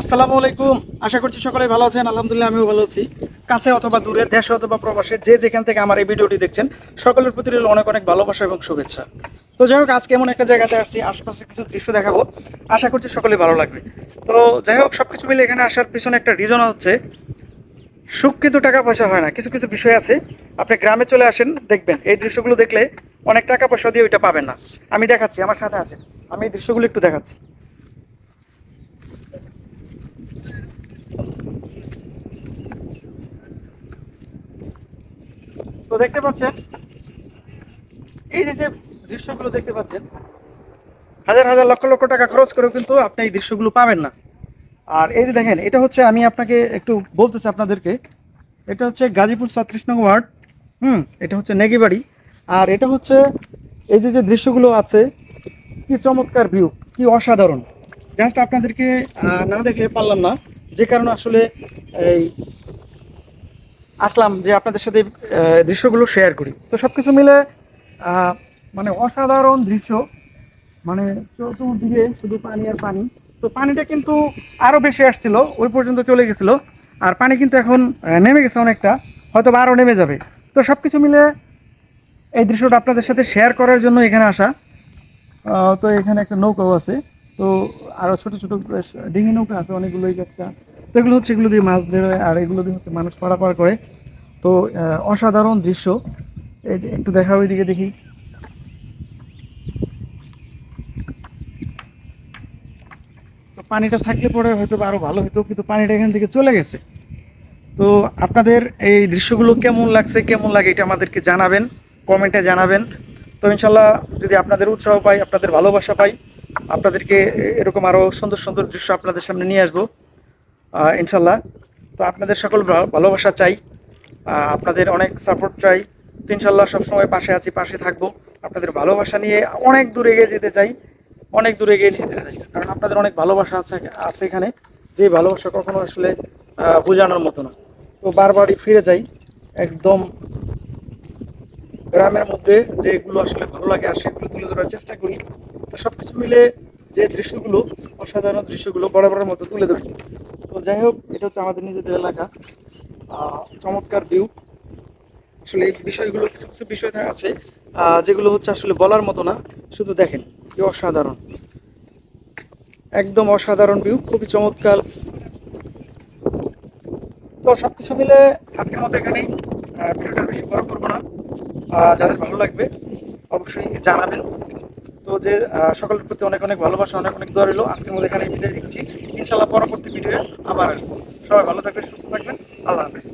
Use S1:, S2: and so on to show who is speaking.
S1: আসসালামু আলাইকুম। আশা করছি সকলে ভালো আছেন। আলহামদুলিল্লাহ, আমিও ভালো আছি। কাছে অথবা দূরে, দেশে অথবা প্রবাসে, যে যেখান থেকে আমার এই ভিডিওটি দেখছেন, সকলের প্রতি রইল অনেক অনেক ভালোবাসা এবং শুভেচ্ছা। তো যাই হোক, আজকে এমন একটা জায়গাতে আসছি, আশেপাশে কিছু দৃশ্য দেখাবো। আশা করছি সকলে ভালো লাগবে। তো যাই হোক, সবকিছু মিলে এখানে আসার পিছনে একটা রিজন হচ্ছে সুখ কিন্তু টাকা পয়সা হয় না, কিছু কিছু বিষয় আছে। আপনি গ্রামে চলে আসেন, দেখবেন, এই দৃশ্যগুলো দেখলে অনেক টাকা পয়সা দিয়ে ওইটা পাবেন না। আমি দেখাচ্ছি, আমার সাথে আছে আমি এই দৃশ্যগুলো একটু দেখাচ্ছি। তো দেখতে পাচ্ছেন, এই যে যে দৃশ্যগুলো দেখতে পাচ্ছেন, হাজার হাজার লক্ষ লক্ষ টাকা খরচ করেও কিন্তু আপনি এই দৃশ্যগুলো পাবেন না। আর এই যে দেখেন, এটা হচ্ছে আমি আপনাকে একটু বলতেছি আপনাদেরকে, এটা হচ্ছে গাজীপুর ছত্রিশ নং ওয়ার্ড, হুম, এটা হচ্ছে নেগিবাড়ি। আর এটা হচ্ছে এই যে যে দৃশ্যগুলো আছে, কি চমৎকার ভিউ কি অসাধারণ। জাস্ট আপনাদেরকে না দেখে পারলাম না, যে কারণে আসলে এই আসলাম যে আপনাদের সাথে দৃশ্যগুলো শেয়ার করি। তো সব কিছু মিলে মানে অসাধারণ দৃশ্য। মানে চতুর্দিকে শুধু পানি আর পানি। তো পানিটা কিন্তু আরও বেশি আসছিল, ওই পর্যন্ত চলে গেছিল। আর পানি কিন্তু এখন নেমে গেছে অনেকটা, হয়তো বা আরও নেমে যাবে। তো সব কিছু মিলে এই দৃশ্যটা আপনাদের সাথে শেয়ার করার জন্য এখানে আসা। তো এখানে একটা নৌকাও আছে। তো আরও ছোটো ছোটো ডিঙি নৌকা আছে, অনেকগুলো এই যে একটা তো এগুলো হচ্ছে, এগুলো দিয়ে মাছ ধরে, আর এগুলো দিয়ে হচ্ছে মানুষ পারাপার করে। তো অসাধারণ দৃশ্য। এই যে একটু দেখা ওইদিকে দেখি। তো পানিটা থাকলে পরে হয়তো বা আরও ভালো হতো কিন্তু পানিটা এখান থেকে চলে গেছে। তো আপনাদের এই দৃশ্যগুলো কেমন লাগছে, কেমন লাগে এটা আমাদেরকে জানাবেন, কমেন্টে জানাবেন। তো ইনশাল্লাহ যদি আপনাদের উৎসাহ পাই, আপনাদের ভালোবাসা পাই, আপনাদেরকে এরকম আরও সুন্দর সুন্দর দৃশ্য আপনাদের সামনে নিয়ে আসব। ইনশাল্লাহ। তো আপনাদের সকল ভালোবাসা চাই আপনাদের অনেক সাপোর্ট চাই। তো ইনশাল্লাহ সবসময় পাশে আছি, পাশে থাকব। আপনাদের ভালোবাসা নিয়ে অনেক দূর এগিয়ে যেতে চাই, অনেক দূরে এগিয়ে যেতে চাই। কারণ আপনাদের অনেক ভালোবাসা আছে আছে এখানে, যে ভালোবাসা কখনো আসলে বোঝানোর মতো না। তো বারবারই ফিরে যাই, একদম গ্রামের মধ্যে যেগুলো আসলে ভালো লাগে আর সেগুলো তুলে ধরার চেষ্টা করি। তো সব কিছু মিলে যে দৃশ্যগুলো, অসাধারণ দৃশ্যগুলো বরাবরের মতো তুলে ধরি। তো যাই হোক, এটা হচ্ছে আমাদের নিজেদের এলাকা। চমৎকার ভিউ আসলে এই বিষয়গুলো কিছু কিছু বিষয় আছে যেগুলো হচ্ছে আসলে বলার মতো না, শুধু দেখেন কি অসাধারণ। একদম অসাধারণ ভিউ খুবই চমৎকার। তো সব কিছু মিলে আজকের মতো এখানেই ভিডিওটা বেশি বড় করব না। যাদের ভালো লাগবে, অবশ্যই জানাবেন। তো যে সকলের প্রতি অনেক অনেক ভালোবাসা, অনেক অনেক দোয়া রইল। আজকের মধ্যে এখানে বিদায় রেখেছি ইনশাল্লাহ পরবর্তী ভিডিও আবার আসব। সবাই ভালো থাকবেন, সুস্থ থাকবেন। আল্লাহ হাফিজ।